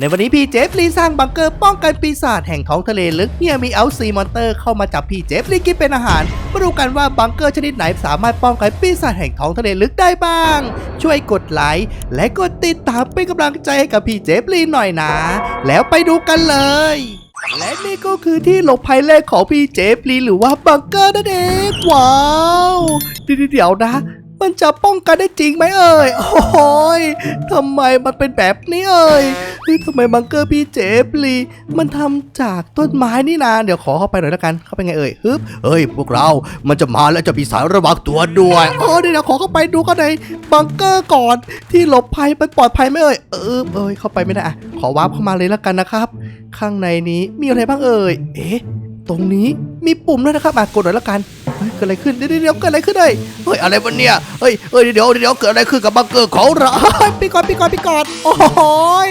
ในวันนี้พี่เจฟลีสร้างบังเกอร์ป้องกันปีศาจแห่งท้องทะเลลึกเฮียมีเอาซีมอนเตอร์เข้ามาจับพี่เจฟลีกินเป็นอาหารมาดูกันว่าบังเกอร์ชนิดไหนสามารถป้องกันปีศาจแห่งท้องทะเลลึกได้บ้าง ช่วยกดไลค์และกดติดตามเป็นกำลังใจให้กับพี่เจฟลีหน่อยนะ แล้วไปดูกันเลย และนี่ก็คือที่หลบภัยแรกของพี่เจฟลีหรือว่าบังเกอร์นั่นเองว้าวเดี๋ยวนะ มันจะป้องกันได้จริงไหมเอ่ย โอ้ยทำไมมันเป็นแบบนี้เอ่ยเฮ้ยทำไมบังเกอร์พี่เจฟลี มันทำจากต้นไม้นี่นา เดี๋ยวขอเข้าไปหน่อยแล้วกัน เข้าไปไงเอ่ยฮึบเฮ้ย พวกเรา มันจะมาแล้วจะมีสายระวังตัวด้วยโอ้เดี๋ยวขอเข้าไปดูกันในบังเกอร์ก่อน ที่หลบภัยมันปลอดภัยไหมเอ่ย เออเอ้ยเข้าไปไม่ได้อะขอวาร์ปเข้ามาเลยแล้วกันนะครับ ข้างในนี้มีอะไรบ้างเอ่ย เอ๊ะ ตรงนี้มีปุ่มด้วยนะครับอะกดหน่อยแล้วกันเฮ้ยเกิดอะไรขึ้นเดี๋ยวเดี๋ยวเกิดอะไรขึ้นเลยเฮ้ยอะไรวะเนี่ยเฮ้ยเฮ้ยเดี๋ยวเดี๋ยวเกิดอะไรขึ้นกับบังเกอร์ของเราปีก่อนปีก่อนปีก่อนโอ้ย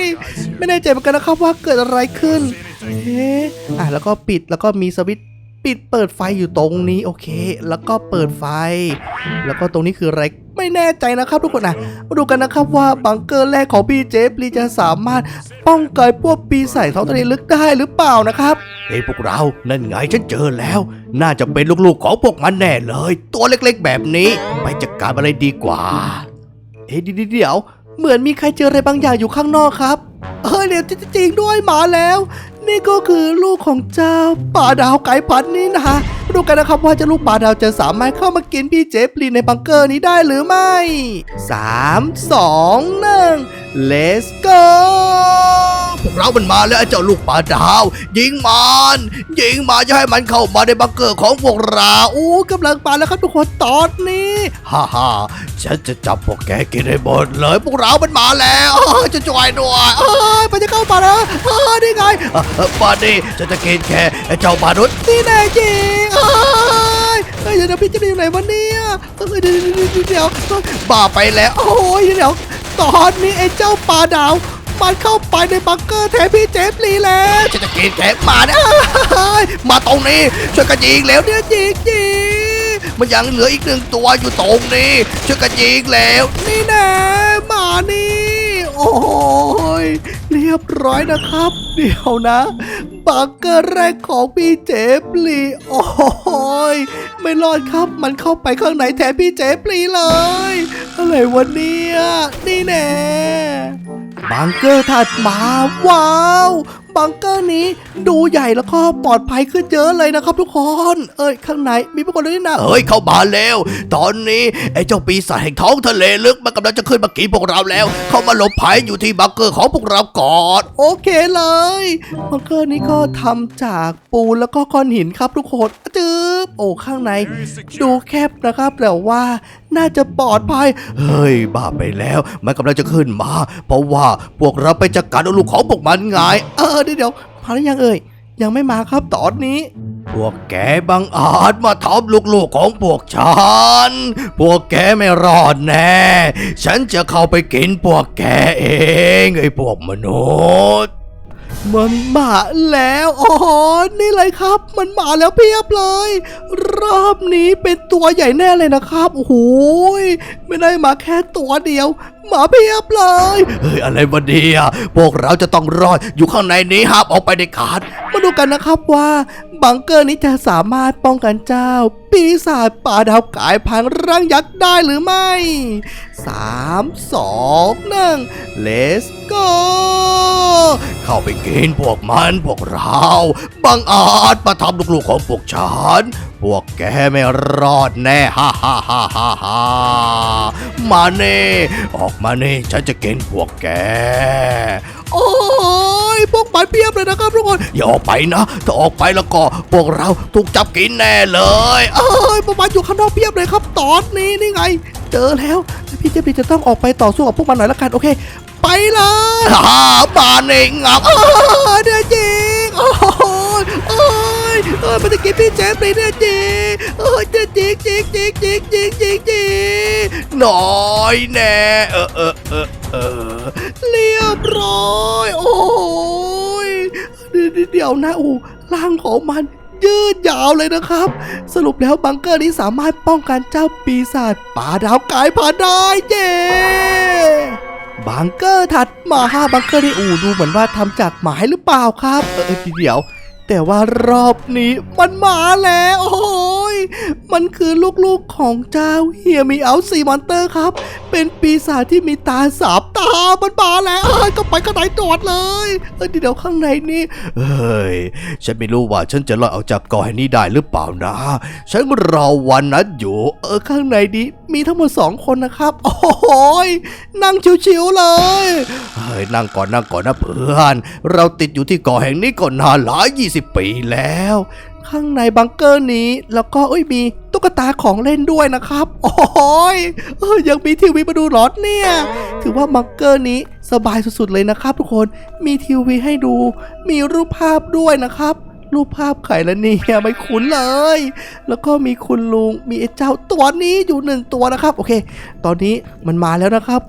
ไม่แน่ใจเหมือนกันนะครับว่าเกิดอะไรขึ้นเอ๊ะอะแล้วก็ปิดแล้วก็มีสวิตช์ ปิดเปิดไฟอยู่ตรงนี้โอเค แล้วก็เปิดไฟ แล้วก็ตรงนี้คืออะไรไม่แน่ใจนะครับทุกคนนะมาดูกันนะครับว่าบังเกอร์แรกของพี่เจฟลีจะสามารถป้องกันพวกปีศาจท้องทะเลลึกได้หรือเปล่านะครับเฮ้ยพวกเรานั่นไงฉันเจอแล้ว น่าจะเป็นลูกๆของพวกมันแน่เลย ตัวเล็กๆแบบนี้ ไปจัดการอะไรดีกว่า เอ๊ะเดี๋ยวเดี๋ยวเหมือนมีใครเจออะไรบางอย่างอยู่ข้างนอกครับเออเดี๋ยวจริงๆด้วยมาแล้ว นี่ก็คือลูกของเจ้าป่าดาวไก่พันนี่นะคะดูกันนะครับว่าเจ้าลูกป่าดาวจะสามารถเข้ามากินพี่เจฟลีในบังเกอร์นี้ได้หรือไม่ 3 2 1 let's go พวกเรามันมาแล้วไอ้เจ้าลูกป่าดาวยิงมันยิงมาจะให้มันเข้ามาในบังเกอร์ของพวกเราอู้กำลังมาแล้วครับทุกคนตอนนี้ฮ่าฮ่าฉันจะจับพวกแกกินให้หมดเลย พวกเรามันมาแล้วอ้าวจะช่วยด้วยเอ้ยมันจะเข้ามาแล้วเอ้ยนี่ไงเอ้ยเอ้ยมาดิฉันจะกินแค่ไอ้เจ้ามนุษย์นี่แน่จริงเอ้ยเฮ้ยเดี๋ยวพี่จะไปอยู่ไหนวะเนี่ยเดี๋ยวเดี๋ยวบ้าไปแล้วโอ้ยเดี๋ยวตอนนี้ไอ้เจ้าปลาดาว มันเข้าไปในบังเกอร์แทนพี่เจฟลีแล้วฉันจะกินแขกมาเนี่ยมาตรงนี้ช่วยกันยิงแล้วเนี่ยยิงยิงมันยังเหลืออีกหนึ่งตัวอยู่ตรงนี้ช่วยกันยิงแล้ว นี่แน่มานี่ โอ้ยเรียบร้อยนะครับ เดี๋ยวนะบังเกอร์แรกของพี่เจฟลีโอ้ยไม่รอดครับ มันเข้าไปข้างในแทนพี่เจฟลีเลย อะไรวะเนี่ยนี่แน่ บังเกอร์ถัดมาว้าวบังเกอร์นี้ดูใหญ่แล้วก็ปลอดภัยขึ้นเยอะเลยนะครับทุกคน เอ้ยข้างในมีพวกคนด้วยนะเฮ้ยเข้ามาแล้ว ตอนนี้ไอ้เจ้าปีศาจแห่งท้องทะเลลึกมันกำลังจะขึ้นมากินพวกเราแล้ว เข้ามาหลบภัยอยู่ที่บังเกอร์ของพวกเราก่อน โอเคเลยบังเกอร์นี้ก็ทำจากปูนแล้วก็ก้อนหินครับทุกคนจืบโอ้ข้างใน ดูแคบนะครับแต่ว่า น่าจะปลอดภัย เฮ้ย บ้าไปแล้ว มันกำลังจะขึ้นมา เพราะว่าพวกเราไปจัดการลูกของพวกมันไงเออเดี๋ยวเดี๋ยวมาหรือยังเอ่ยยังไม่มาครับตอนนี้ พวกแกบังอาจมาทำลูกๆของพวกฉัน พวกแกไม่รอดแน่ ฉันจะเข้าไปกินพวกแกเองไอ้พวกมนุษย์ มันมาแล้วอ๋อนี่เลยครับ มันมาแล้วเพียบเลย รอบนี้เป็นตัวใหญ่แน่เลยนะครับโอ้โหย ไม่ได้มาแค่ตัวเดียว มาเพียบเลย เฮ้ยอะไรวะเนี่ยพวกเราจะต้องรอดอยู่ข้างในนี้ห้ามออกไปในขาด มาดูกันนะครับว่าบังเกอร์นี้จะสามารถป้องกันเจ้า ปีศาจป่าดาวกายพันร่างยักษ์ได้หรือไม่ 3 2 1 let's go เข้าไปกินพวกมันพวกเรา บังอาจมาทำลูกๆของพวกฉันพวกแกไม่รอดแน่ฮ่าฮ่าฮ่าฮ่าฮ่ามาเน่ออกมาเน่ฉันจะกินพวกแก โอ้ยพวกมันเพียบเลยนะครับทุกคนอย่าออกไปนะ ถ้าออกไปแล้วก็พวกเราถูกจับกินแน่เลยเอ้ยพวกมันอยู่ข้างนอกเพียบเลยครับ ตอนนี้นี่ไง เจอแล้วพี่เจพีจะต้องออกไปต่อสู้กับพวกมันหน่อยละกันโอเค ไปเลยฮ่ามาเน่งับอ้าวเดี๋ยวจริง โอ้ยโอ้ยเออมันจะกินพี่เจฟเลยเนี่ยจริงโอ้ยเดี๋ยวจริงจริงจริงจริงจริงจริงจริงน้อยแน่เออเออเออเออเรียบร้อยโอ้ยเดี๋ยวนะอ้ร่างของมันยืดยาวเลยนะครับ สรุปแล้วบังเกอร์นี้สามารถป้องกันเจ้าปีศาจป่าดาวกายผ่านได้เย้ บังเกอร์ถัดมาห้าบังเกอร์ที่อู่ดูเหมือนว่าทำจากไม้หรือเปล่าครับเออเออเดี๋ยว แต่ว่ารอบนี้มันมาแล้ว โอ้ มันคือลูกๆของเจ้าเฮียมีเอาซีมอนเตอร์ครับ เป็นปีศาจที่มีตาสามตา มันมาแล้วเอ้ยก็ไปข้างในตรวจเลยเออเดี๋ยวข้างในนี่เฮ้ย ฉันไม่รู้ว่าฉันจะรอดออกจากกอแห่งนี้ได้หรือเปล่านะ ฉันรอวันนั้นอยู่ เออข้างในนี้มีทั้งหมดสองคนนะครับ โอ้ยนั่งชิวๆเลยเฮ้ยนั่งก่อนนั่งก่อนนะเพื่อน เราติดอยู่ที่เกาะแห่งนี้ก่อนนานหลายยี่สิบปีแล้ว ข้างในบังเกอร์นี้ แล้วก็เอ้ยมีตุ๊กตาของเล่นด้วยนะครับ โอ้ยเออยังมีทีวีมาดูหรอเนี่ย ถือว่าบังเกอร์นี้สบายสุดๆเลยนะครับ ทุกคนมีทีวีให้ดู มีรูปภาพด้วยนะครับ รูปภาพไข่ละเนี่ยไม่คุ้นเลย แล้วก็มีคุณลุงมีไอ้เจ้าตัวนี้อยู่หนึ่งตัวนะครับ โอเค ตอนนี้มันมาแล้วนะครับ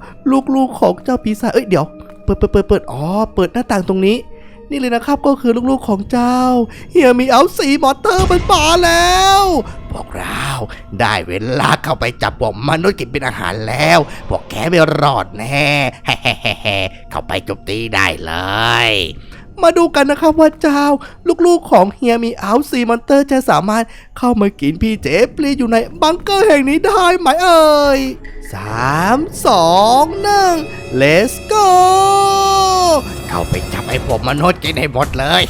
ลูกๆของเจ้าปีศาจเอ้ยเดี๋ยว เปิดเปิดเปิดเปิดอ๋อเปิดหน้าต่างตรงนี้ นี่เลยนะครับก็คือลูกๆของเจ้า เฮียมีเอาสีมอเตอร์มันมาแล้ว พวกเราได้เวลาเข้าไปจับพวกมนุษย์กินเป็นอาหารแล้ว พวกแกไม่รอดแน่เข้าไปจบตีได้เลย มาดูกันนะครับว่าเจ้า ลูกๆของเฮียมีเอาซีมอนเตอร์จะสามารถเข้ามากินพี่เจปลีอยู่ในบังเกอร์แห่งนี้ได้ไหมเอ่ยสามสองหนึ่ง let's go เข้าไปจับไอ้พวกมนุษย์กินให้หมดเลย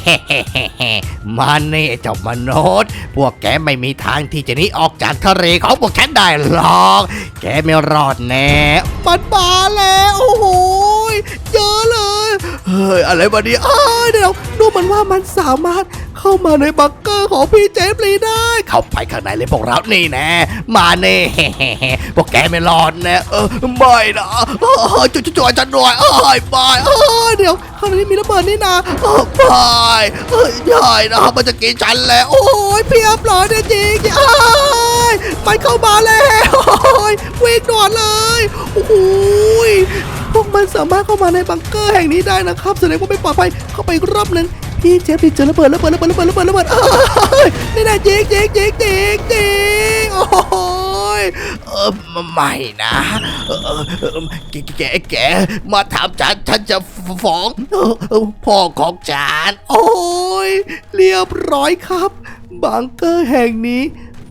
มันนี่ไอ้เจ้ามนุษย์ พวกแกไม่มีทางที่จะหนีออกจากทะเลของพวกฉันได้หรอก แกไม่รอดแน่มันมาแล้วโอ้โหเยอะเลย เฮ้ยอะไรวะเนี่ยอ้เดี๋ยวดูเหมือนว่ามันสามารถ เข้ามาในบังเกอร์ของพี่เจฟลีได้ เข้าไปข้างในเลยพวกเรานี่แน่มาเน่พวกแกไม่รอดแน่เออไม่นะเออจุดจุดๆๆฉันด้วยเอ้ยไม่เอ้ยเดี๋ยวข้างในมีระเบิดนี่นะเออไม่เอ้ยใช่นะมันจะกินฉันแล้วโอ้ยเพียบเลยนี่ยจริงๆเอ้ยมันเข้ามาแล้วโอ้ยวิ่งด่วนเลยโอ้โหยพวกมันสามารถเข้ามาในบังเกอร์แห่งนี้ได้นะครับแสดงว่าไม่ปลอดภัยเข้าไปรอบนึง พี่เจฟดิเจอระเบิดระเบิดระเบิดระเบิดระเบิดระเบิดเอ้ยนี่นะจิกจิกจิกจิกจิกโอ้ยเออไม่นะแกแกแกมาถามฉันฉันจะฟ้องพ่อของฉันโอ้ยเรียบร้อยครับบังเกอร์แห่งนี้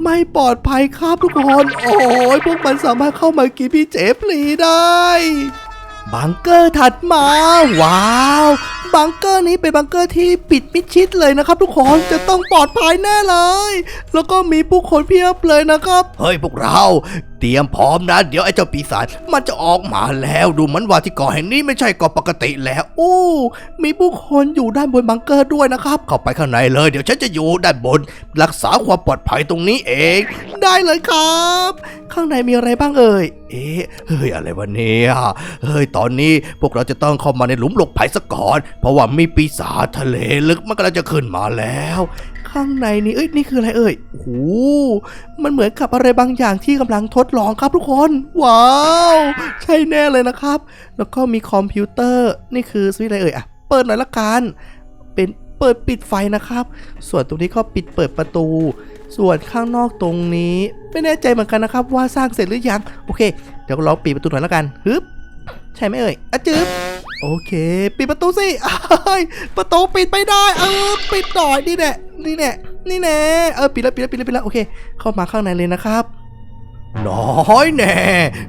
ไม่ปลอดภัยครับทุกคน โอ้ยพวกมันสามารถเข้ามากินพี่เจฟลีได้ บังเกอร์ถัดมา ว้าวบังเกอร์นี้เป็นบังเกอร์ที่ปิดมิดชิดเลยนะครับ ทุกคนจะต้องปลอดภัยแน่เลย แล้วก็มีผู้คนเพียบเลยนะครับ เฮ้ยพวกเรา เตรียมพร้อมนะ เดี๋ยวไอ้เจ้าปีศาจมันจะออกมาแล้วดูเหมือนว่าที่เกาะแห่งนี้ไม่ใช่เกาะปกติแล้วอู้มีผู้คนอยู่ด้านบนบังเกอร์ด้วยนะครับ เข้าไปข้างในเลย เดี๋ยวฉันจะอยู่ด้านบน รักษาความปลอดภัยตรงนี้เอง ได้เลยครับ ข้างในมีอะไรบ้างเอ่ยเอ๊ะเฮ้ยอะไรวะเนี่ยเฮ้ยตอนนี้พวกเราจะต้องเข้ามาในหลุมหลบภัยซะก่อน เพราะว่ามีปีศาจทะเลลึกมันกำลังจะขึ้นมาแล้ว ข้างในนี้เอ้ยนี่คืออะไรเอ่ยโอ้โหมันเหมือนกับอะไรบางอย่างที่กำลังทดลองครับทุกคน ว้าว ใช่แน่เลยนะครับ แล้วก็มีคอมพิวเตอร์นี่คือสวิตช์อะไรเอ่ยอะเปิดหน่อยละกันเป็นเปิดปิดไฟนะครับ ส่วนตรงนี้ก็ปิดเปิดประตู ส่วนข้างนอกตรงนี้ ไม่แน่ใจเหมือนกันนะครับ ว่าสร้างเสร็จหรือยังโอเค เดี๋ยวเราปิดประตูหน่อยละกันฮึบใช่ไหมเอ่ยอะจึ๊บโอเค ปิดประตูสิประตูปิดไม่ได้ เออ ปิดหน่อยนี่แน่ นี่แน่นี่แน่เออปิดแล้วปิดแล้วปิดแล้วปิดแล้วโอเค เข้ามาข้างในเลยนะครับน้อยแน่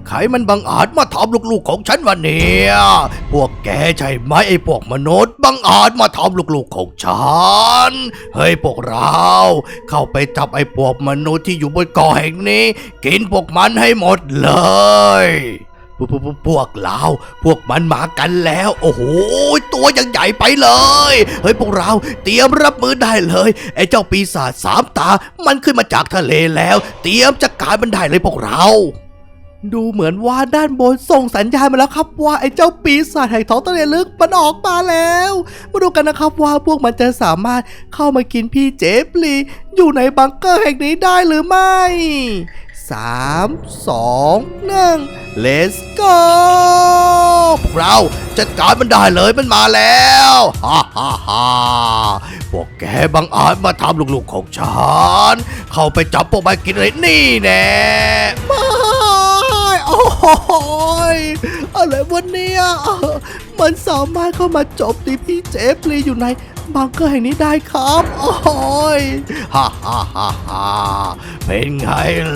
ใครมันบังอาจมาทำลูกๆของฉันวะเนี่ยพวกแกใช่ไหมไอ้พวกมนุษย์บังอาจมาทำลูกๆของฉัน เฮ้ยพวกเรา เข้าไปจับไอ้พวกมนุษย์ที่อยู่บนเกาะแห่งนี้ กินพวกมันให้หมดเลย พวกพวกพวกพวกเราพวกมันมากันแล้ว โอ้โหตัวยังใหญ่ไปเลยเฮ้ยพวกเราเตรียมรับมือได้เลยไอ้เจ้าปีศาจสามตา มันขึ้นมาจากทะเลแล้ว เตรียมจัดการมันได้เลยพวกเราดูเหมือนว่าด้านบนส่งสัญญาณมาแล้วครับว่าไอ้เจ้าปีศาจแห่งท้องทะเลลึกมันออกมาแล้ว มาดูกันนะครับว่าพวกมันจะสามารถเข้ามากินพี่เจฟลีอยู่ในบังเกอร์แห่งนี้ได้หรือไม่ สามสองหนึ่ง let's go พวกเราจัดการมันได้เลยมันมาแล้วฮ่าฮ่าฮ่าพวกแกบังอาจมาทำลูกๆของฉัน เข้าไปจับพวกมันกินเลยนี่แน่ไม่โอ้ยอะไรวันนี้มันสามารถเข้ามาจมตีพี่เจฟลีอยู่ใน บังเกอร์แห่งนี้ได้ครับ โอ้ยฮ่าฮ่าฮ่าฮ่าเป็นไง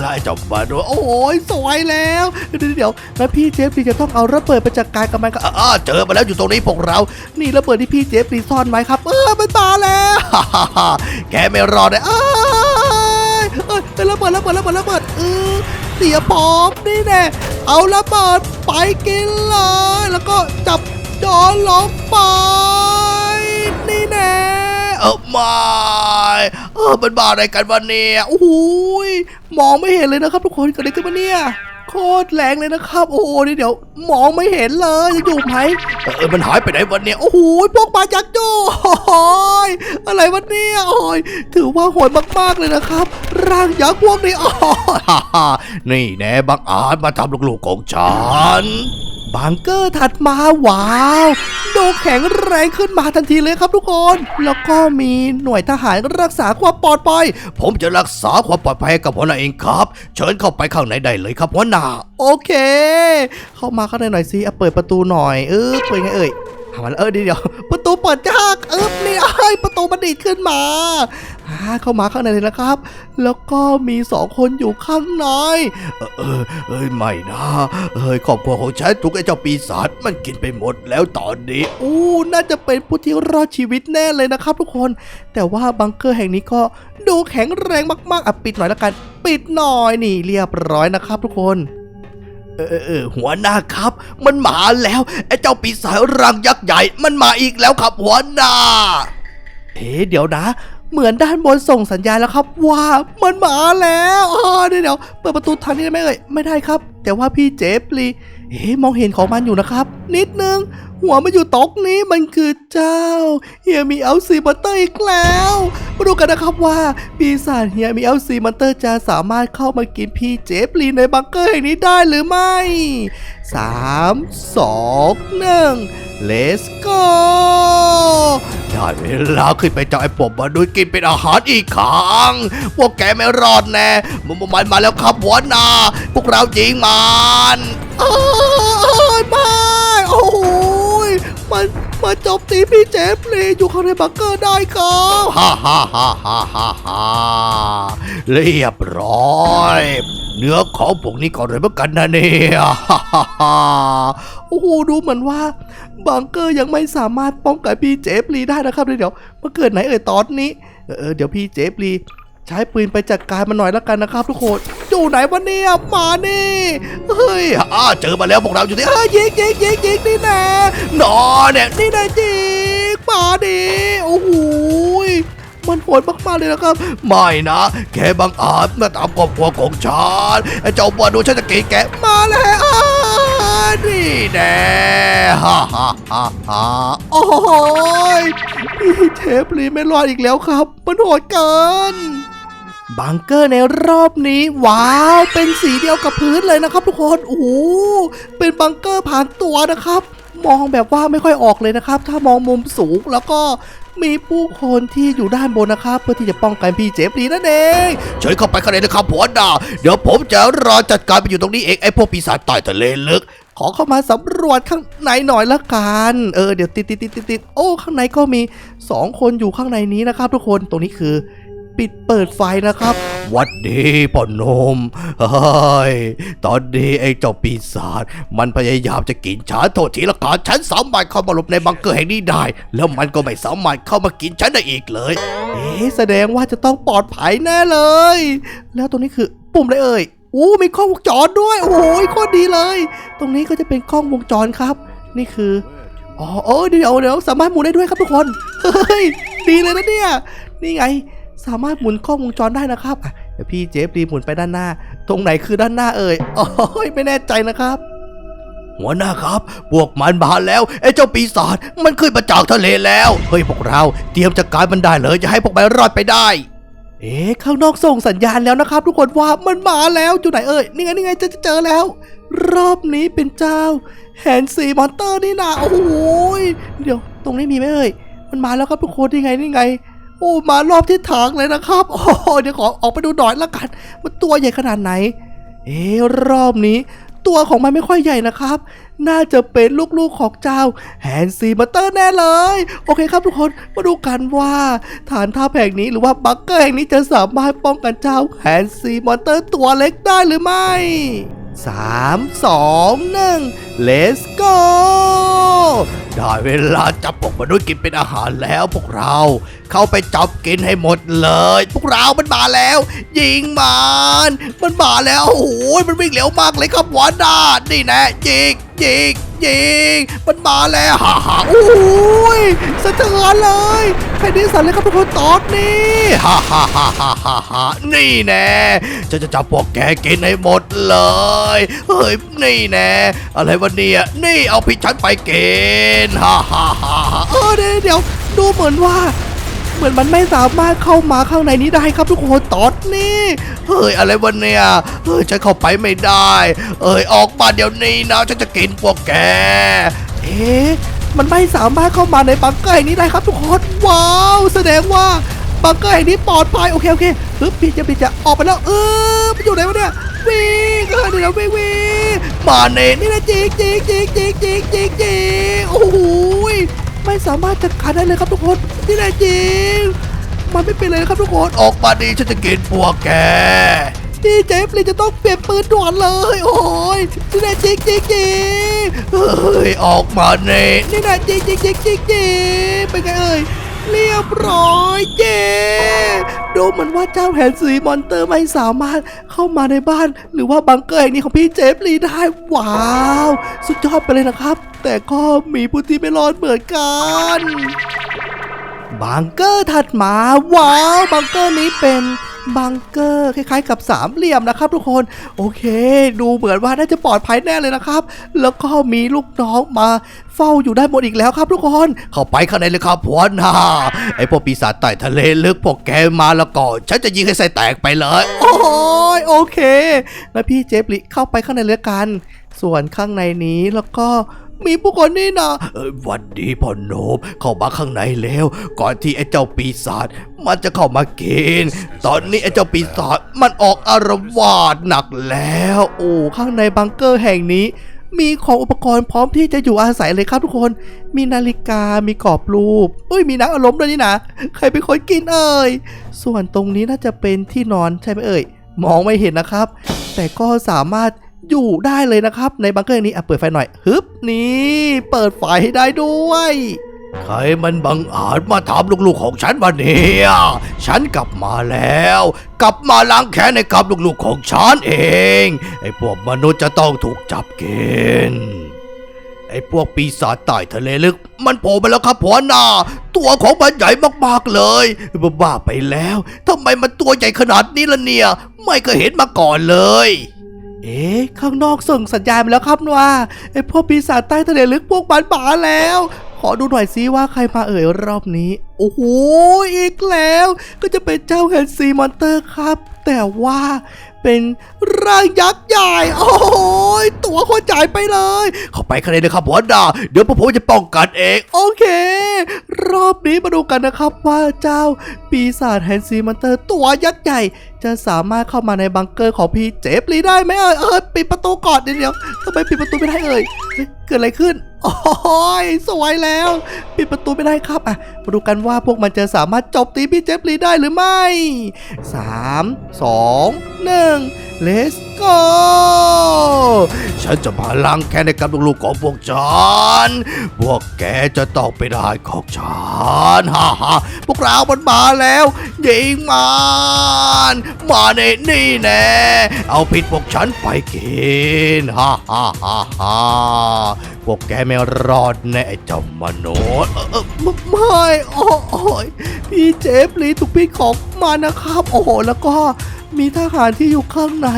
ล่ะเจับมาดูโอ้ยสวยแล้ว เดี๋ยวเดี๋ยวแล้วพี่เจฟลีจะต้องเอาระเบิดไปจัดการกับมันก็อ่าเจอมาแล้วอยู่ตรงนี้พวกเรา นี่ระเบิดที่พี่เจฟลีซ่อนไว้ครับ เออมันมาแล้วฮ่าฮ่าฮ่าแกไม่รอดเลยอ้ายเอ้ยเป็นระเบิดระเบิดระเบิดระเบิดเออเสียพร้อมนี่แน่เอาระเบิดไปกินเลยแล้วก็จับจอนลงไป เออไม่เออมันบ้าอะไรกันวะเนี่ยโอ้โหยมองไม่เห็นเลยนะครับทุกคนเกิดอะไรขึ้นมาเนี่ยโคตรแรงเลยนะครับ โอ้โหนี่เดี๋ยวมองไม่เห็นเลยยังอยู่ไหมเออมันหายไปไหนวันเนี่ยโอ้โหพวกปลายักษ์โจ้โอ้ยอะไรวันเนี่ยโอ้ยถือว่าโหดมากๆเลยนะครับ ร่างยักษ์พวกนี้อ๋อนี่แน่บังอาจมาทำลูกๆของฉัน บังเกอร์ถัดมาว้าวดูแข็งแรงขึ้นมาทันทีเลยครับทุกคน แล้วก็มีหน่วยทหารรักษาความปลอดภัย ผมจะรักษาความปลอดภัยกับหัวหน้าเองครับ เชิญเข้าไปข้างในได้เลยครับหัวหน้า โอเค เข้ามาข้างในหน่อยสิเอาเปิดประตูหน่อย เออเปิดไงเอ่ย หามาแล้วเออเดี๋ยวประตูเปิดยากเออนี่ไอ้ยประตูมันดีดขึ้นมาอ่าเข้ามาข้างในเลยนะครับ แล้วก็มีสองคนอยู่ข้างในเออเออเอ้ยไม่นะเอ้ยครอบครัวของฉันถูกไอ้เจ้าปีศาจมันกินไปหมดแล้วตอนนี้อู้น่าจะเป็นผู้ที่รอดชีวิตแน่เลยนะครับ ทุกคน แต่ว่าบังเกอร์แห่งนี้ก็ดูแข็งแรงมากๆอะปิดหน่อยละกัน ปิดหน่อยนี่เรียบร้อยนะครับ ทุกคน เออเออหัวหน้าครับ มันมาแล้วไอ้เจ้าปีศาจรังยักษ์ใหญ่ มันมาอีกแล้วครับหัวหน้าเฮ้เดี๋ยวนะ เหมือนด้านบนส่งสัญญาณแล้วครับ ว่ามันมาแล้วอ๋อเดี๋ยวเดี๋ยวเปิดประตูทางนี้ได้ไหมเอ่ยไม่ได้ครับ แต่ว่าพี่เจฟลีเฮ้มองเห็นของมันอยู่นะครับ นิดนึง หัวมันอยู่ตกนี้มันคือเจ้าเฮียมีเอาซีบัตเตอร์อีกแล้วมาดูกันนะครับว่าปีศาจเฮียมีเอาซีมันเตอร์จะสามารถเข้ามากินพี่เจฟลีในบังเกอร์แห่งนี้ได้หรือไม่สามสองหนึ่ง let's go ได้เวลาขึ้นไปจับไอ้ปมมาดูกินเป็นอาหารอีกครั้งพวกแกไม่รอดแน่มันมันมาแล้วครับหัวหน้าพวกเรายิงมันเอ้ยไม่โอ้โหย มันมาโจมตีพี่เจฟเลยอยู่ข้างในบังเกอร์ได้ครับฮ่าฮ่าฮ่าฮ่าฮ่าฮ่าเรียบร้อยเนื้อของพวกนี้ก็เลยเหมือนกันนะเนี่ยฮ่าฮ่าฮ่าโอ้โหดูเหมือนว่าบังเกอร์ยังไม่สามารถป้องกันพี่เจฟลีได้นะครับเดี๋ยวมาเกิดไหนเอ่ยตอนนี้เออเออเดี๋ยวพี่เจฟลี ใช้ปืนไปจัดการมันหน่อยแล้วกันนะครับทุกคนอยู่ไหนวะเนี่ยมานี่เฮ้ยอ้าเจอมาแล้วพวกเราอยู่ที่เฮ้ยยิงยิงยิงยิงนี่แน่นอนเนี่ยนี่แน่จิงมาดิโอ้โหยมันโหดมากๆเลยนะครับ ไม่นะแค่บังอาจมาตามครอบครัวของฉันไอ้เจ้าบอลดูฉันจะกินแกมาแล้วอ้านี่แน่ฮ่าฮ่าฮ่าฮ่าโอ้ยพี่เทปลีไม่รอดอีกแล้วครับ มันโหดเกิน บังเกอร์ในรอบนี้ว้าว เป็นสีเดียวกับพื้นเลยนะครับทุกคนโอ้โหเป็นบังเกอร์ผ่านตัวนะครับ มองแบบว่าไม่ค่อยออกเลยนะครับ ถ้ามองมุมสูงแล้วก็มีผู้คนที่อยู่ด้านบนนะครับ เพื่อที่จะป้องกันพี่เจฟรีนั่นเองเชิญเข้าไปข้างในนะครับหัวหน้าเดี๋ยวผมจะรอจัดการไปอยู่ตรงนี้เองไอ้พวกปีศาจใต้ทะเลลึก ขอเข้ามาสำรวจข้างในหน่อยละกันเออเดี๋ยวติดติดติดติดติดโอ้ข้างในก็มีสองคนอยู่ข้างในนี้นะครับ ทุกคนตรงนี้คือ ปิดเปิดไฟนะครับหวัดดีพ่อหนมเฮ้ย ตอนนี้ไอ้เจ้าปีศาจมันพยายามจะกินฉันโทษทีละกันฉันสามารถเข้ามาหลบในบังเกอร์แห่งนี้ได้ แล้วมันก็ไม่สามารถเข้ามากินฉันได้อีกเลย เอ๊ะแสดงว่าจะต้องปลอดภัยแน่เลย แล้วตรงนี้คือปุ่มอะไรเอ่ยอู้มีกล้องวงจรด้วย โอ้โหโคตรดีเลย ตรงนี้ก็จะเป็นกล้องวงจรครับ นี่คืออ๋อเออเดี๋ยวเดี๋ยวสามารถหมุนได้ด้วยครับทุกคน เฮ้ย ดีเลยนะเนี่ย นี่ไง สามารถหมุนกล้องวงจรได้นะครับเดี๋ยวพี่เจฟรีหมุนไปด้านหน้า ตรงไหนคือด้านหน้าเอ่ยโอ้ยไม่แน่ใจนะครับ หัวหน้าครับ พวกมันมาแล้วไอ้เจ้าปีศาจมันขึ้นมาจากทะเลแล้วเฮ้ยพวกเราเตรียมจัดการมันได้เลยจะให้พวกมันรอดไปได้ เอ๊ะข้างนอกส่งสัญญาณแล้วนะครับ ทุกคนว่ามันมาแล้วอยู่ไหนเอ่ยนี่ไงนี่ไงจะเจอแล้ว รอบนี้เป็นเจ้าแฮนซีมอนเตอร์นี่นะโอ้โหยเดี๋ยว ตรงนี้มีไหมเอ่ยมันมาแล้วครับทุกคนนี่ไงนี่ไง โอ้มารอบที่ทางเลยนะครับ โอ้เดี๋ยวขอออกไปดูหน่อยละกัน มันตัวใหญ่ขนาดไหน เอ๊รอบนี้ ตัวของมันไม่ค่อยใหญ่นะครับ น่าจะเป็นลูกๆของเจ้าแฮนซีมอเตอร์แน่เลย โอเคครับทุกคน มาดูกันว่า ฐานทัพแห่งนี้หรือว่าบังเกอร์แห่งนี้จะสามารถป้องกันเจ้าแฮนซีมอนเตอร์ตัวเล็กได้หรือไม่3 2 1 let's go ได้เวลาจับพวกมนุษย์กินเป็นอาหารแล้วพวกเรา เข้าไปจับกินให้หมดเลย พวกเรามันมาแล้ว ยิงมันมันมาแล้วโอ้โหมันวิ่งเร็วมากเลยครับหัวหน้านี่แน่ยิงยิงยิงมันมาแล้วฮ่าฮ่าโอ้ยสะเทือนเลยใครนี่สั่นเลยครับทุกคนตอนนี้ฮ่าฮ่าฮ่าฮ่าฮ่าฮ่านี่แน่จะจะจับพวกแกกินให้หมดเลยเฮ้ยนี่แน่อะไรวะเนี่ยนี่เอาพิษฉันไปกินฮ่าฮ่าฮ่าฮ่าเออเดี๋ยวเดี๋ยวดูเหมือนว่า เหมือนมันไม่สามารถเข้ามาข้างในนี้ได้ครับทุกคนตอนนี้เฮ้ยอะไรวะเนี่ยเฮ้ยฉันเข้าไปไม่ได้ เอ้ยออกมาเดี๋ยวนี้นะฉันจะกินพวกแก เอ๊ะมันไม่สามารถเข้ามาในปังเกล้นี้ได้ครับทุกคนว้าว แสดงว่า บังเกอร์แห่งนี้ปลอดภัยโอเคโอเคปึ๊บพี่จะพี่จะออกไปแล้วเออไปอยู่ไหนวะเนี่ยวิ่งเออเดี๋ยววิ่งวิ่งมาเน่นี่นะจิกจิกจิกจิกจิกจิกจิกโอ้โหไม่สามารถจัดการได้เลยครับทุกคนนี่นะจิกมันไม่เป็นเลยครับทุกคนออกมาดีฉันจะกินพวกแกพี่เจฟเลยจะต้องเปลี่ยนปืนด่วนเลย โอ้ยนี่นะจิกจิกจิกเฮ้ยออกมาเน่นี่นะจิกจิกจิกจิกจิกเป็นไงเอ่ย เรียบร้อยเจดูเหมือนว่าเจ้าแผนสีมอนเตอร์ไม่สามารถเข้ามาในบ้าน หรือว่าบังเกอร์แห่งนี้ของพี่เจฟลีได้ว้าว สุดยอดไปเลยนะครับ แต่ก็มีผู้ที่ไม่รอดเหมือนกันบังเกอร์ถัดมาว้าวบังเกอร์นี้เป็น บังเกอร์คล้ายๆ กับสามเหลี่ยมนะครับ ทุกคนโอเค ดูเหมือนว่าน่าจะปลอดภัยแน่เลยนะครับ แล้วก็มีลูกน้องมาเฝ้าอยู่ได้านบนอีกแล้วครับ ทุกคนเข้าไปข้างในเลยครับพวนนาไอพวกปีศาจใต้ทะเลลึกพวกแกมาแล้วก็ฉันจะยิงให้ใส่แตกไปเลย โอ้ยโอเคแล้วพี่เจฟลิเข้าไปข้างในเลยกัน ส่วนข้างในนี้แล้วก็ มีผู้คนนี่นะวันดีพ่อโนมเข้ามาข้างในแล้ว ก่อนที่ไอ้เจ้าปีศาจมันจะเข้ามากิน ตอนนี้ไอ้เจ้าปีศาจมันออกอารวาสหนักแล้ว โอ้ข้างในบังเกอร์แห่งนี้ มีของอุปกรณ์พร้อมที่จะอยู่อาศัยเลยครับทุกคน มีนาฬิกา มีกรอบรูปเอ้ย มีนักอารมณ์ด้วยนี่นะ ใครเป็นคนกินเอ่ย ส่วนตรงนี้น่าจะเป็นที่นอนใช่ไหมเอ่ย มองไม่เห็นนะครับ แต่ก็สามารถ อยู่ได้เลยนะครับ ในบังเกอร์นี้อะเปิดไฟหน่อยฮึบนี่เปิดไฟให้ได้ด้วยใครมันบังอาจมาถามลูกๆของฉันวันนี้ฉันกลับมาแล้ว กลับมาล้างแค้นให้กับลูกๆของฉันเองไอ้พวกมนุษย์จะต้องถูกจับกินไอ้พวกปีศาจใต้ทะเลลึก มันโผล่มาแล้วครับหัวหน้า ตัวของมันใหญ่มากๆเลยบ้าไปแล้วทำไมมันตัวใหญ่ขนาดนี้ล่ะเนี่ย ไม่เคยเห็นมาก่อนเลย เอ๊ะข้างนอกส่งสัญญาณมาแล้วครับว่าไอ้พวกปีศาจใต้ทะเลลึกพวกมันมาแล้ว ขอดูหน่อยซิว่าใครมาเอ่ยรอบนี้ โอ้โหอีกแล้ว ก็จะเป็นเจ้าแฮนซีมอนเตอร์ครับ แต่ว่าเป็นร่างยักษ์ใหญ่ โอ้โหตัวคตรใหญ่ไปเลย เข้าไปข้างในเลยครับหัวหน้าเดี๋ยวพวกผมจะป้องกันเอง โอเค รอบนี้มาดูกันนะครับว่าเจ้าปีศาจแฮนซีมอนเตอร์ตัวยักษ์ใหญ่ จะสามารถเข้ามาในบังเกอร์ของพี่เจฟลีได้ไหมเอ่ยเออปิดประตูก่อนเดี๋ยวเดี๋ยวทำไมปิดประตูไม่ได้เอ่ยเกิดอะไรขึ้นโอ้ยสวยแล้ว ปิดประตูไม่ได้ครับอะมาดูกันว่าพวกมันจะสามารถจบตีพี่เจฟลีได้หรือไม่ 3 2 1 let's go ฉันจะมาล้างแค้นให้กับลูกๆของพวกฉัน พวกแกจะต้องเป็นทหารของฉันฮ่าฮ่าพวกเรามันมาแล้วยิงมันมาในนี่แน่เอาผิดพวกฉันไปกินฮ่าฮ่าฮ่าฮ่าพวกแกไม่รอดแน่ไอ้เจ้ามนุษย์ไม่อ้โอ้ยพี่เจฟลีถูกพี่ของมานะครับ โอ้โหแล้วก็มีทหารที่อยู่ข้างใน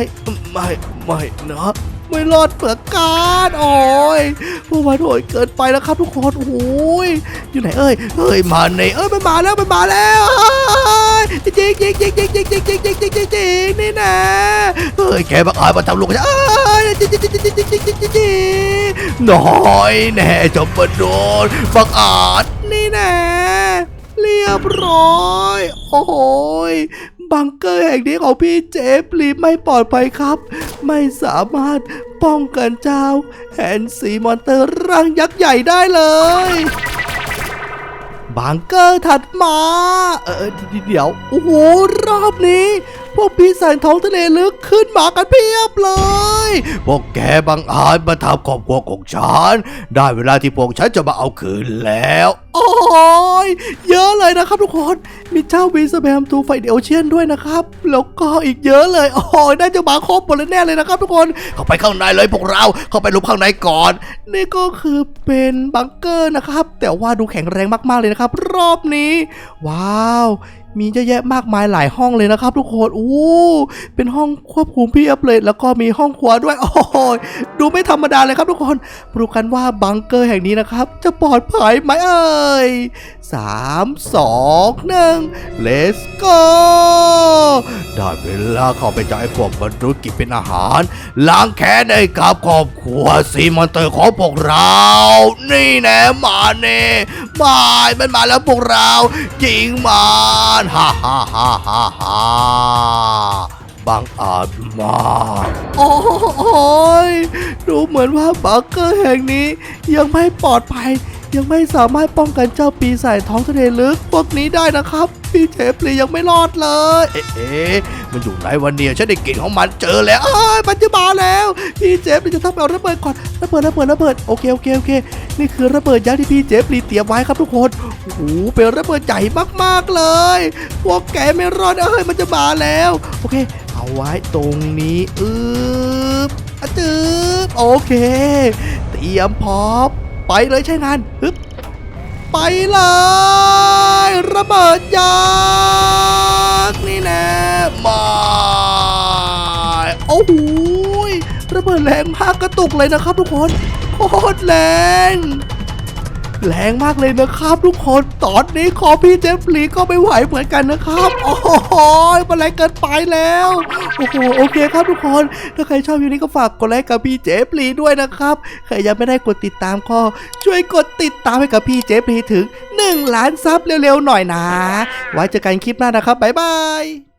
ไม่ ไม่นะ ไม่รอดเปลือกการโอ้ยพวกมันโหดเกินไปแล้วครับทุกคนโอ้ยอยู่ไหนเอ้ยเอ้ยมาในเอ้ยมันมาแล้วมันมาแล้วจริงจริงจริงจริงจริงจริงจริงจริงจริงจริงจริงนี่นะเอ้ยแกบังอาจมาทำลูกฉันเอ้ยจริงจริงจริงจริงจริงจริงจริงน้อยแน่จบมาโดนบังอาจนี่นะเรียบร้อย โอ้ย บังเกอร์แห่งนี้ของพี่เจฟลีไม่ปลอดภัยครับ ไม่สามารถป้องกันเจ้าแฮนซีมอนเตอร์ร่างยักษ์ใหญ่ได้เลยบังเกอร์ถัดมา เออเดี๋ยว โอ้โห รอบนี้ พวกปีศาจท้องทะเลลึกขึ้นมากันเพียบเลย พวกแกบังอาจมาทำครอบครัวของฉัน ได้เวลาที่พวกฉันจะมาเอาคืนแล้ว โอ้ยเยอะเลยนะครับทุกคน มีเจ้าวีสแบมทูไฟเดลเชียนด้วยนะครับ แล้วก็อีกเยอะเลย โอ้ยน่าจะมาครบหมดเลยแน่เลยนะครับทุกคน เข้าไปข้างในเลยพวกเรา เข้าไปหลบข้างในก่อน นี่ก็คือเป็นบังเกอร์นะครับ แต่ว่าดูแข็งแรงมากๆเลยนะครับ รอบนี้ ว้าว มีเยอะแยะมากมายหลายห้องเลยนะครับ ทุกคนอู้เป็นห้องควบคุมเพียบเลยแล้วก็มีห้องครัวด้วยโอ้ยดูไม่ธรรมดาเลยครับทุกคนรู้กันว่าบังเกอร์แห่งนี้นะครับ จะปลอดภัยไหมเอ่ย สามสองหนึ่ง let's go ได้เวลาเข้าไปจ่ายพวกมนุษย์กินเป็นอาหาร ล้างแค้นให้กับครอบครัวซีมอนเตอร์ของพวกเรา นี่แน่มาเน่มามันมาแล้วพวกเรายิงมันฮ่าฮ่าฮ่าฮ่าฮ่าบังอาจมากโอ้ยดูเหมือนว่าบังเกอร์แห่งนี้ยังไม่ปลอดภัย ยังไม่สามารถป้องกันเจ้าปีศาจท้องทะเลลึกพวกนี้ได้นะครับ พี่เจฟลียังไม่รอดเลย เอ๊ะเอ๊ะมันอยู่ไหนวันเนี่ยฉันได้กลิ่นของมันเจอแล้วเอ้ยมันจะมาแล้ว พี่เจฟลีจะต้องไปเอาระเบิดก่อนระเบิดระเบิดระเบิดโอเคโอเคโอเค นี่คือระเบิดยักษ์ที่พี่เจฟลีเตรียมไว้ครับทุกคนโอ้โหเป็นระเบิดใหญ่มากๆเลย พวกแกไม่รอดเอ้ยมันจะมาแล้ว โอเค เอาไว้ตรงนี้อึบอะจึบโอเค เตรียมพร้อม ไปเลยใช้งานฮึบไปเลยระเบิดยักษ์นี่แน่มาโอ้โหระเบิดแรงมากกระตุกเลยนะครับทุกคนโคตรแรง แรงมากเลยนะครับทุกคนตอนนี้ขอพี่เจฟฟรีก็ไม่ไหวเหมือนกันนะครับ โอ้โหมันแรงเกินไปแล้วโอ้โหโอเคครับทุกคนถ้าใครชอบวิดีโอนี้ก็ฝากกดไลค์กับพี่เจฟฟรีด้วยนะครับใครยังไม่ได้กดติดตามก็ช่วยกดติดตามให้กับพี่เจฟฟรีถึง 1 ล้านซับเร็วๆหน่อยนะ ไว้เจอกันคลิปหน้านะครับบ๊ายบาย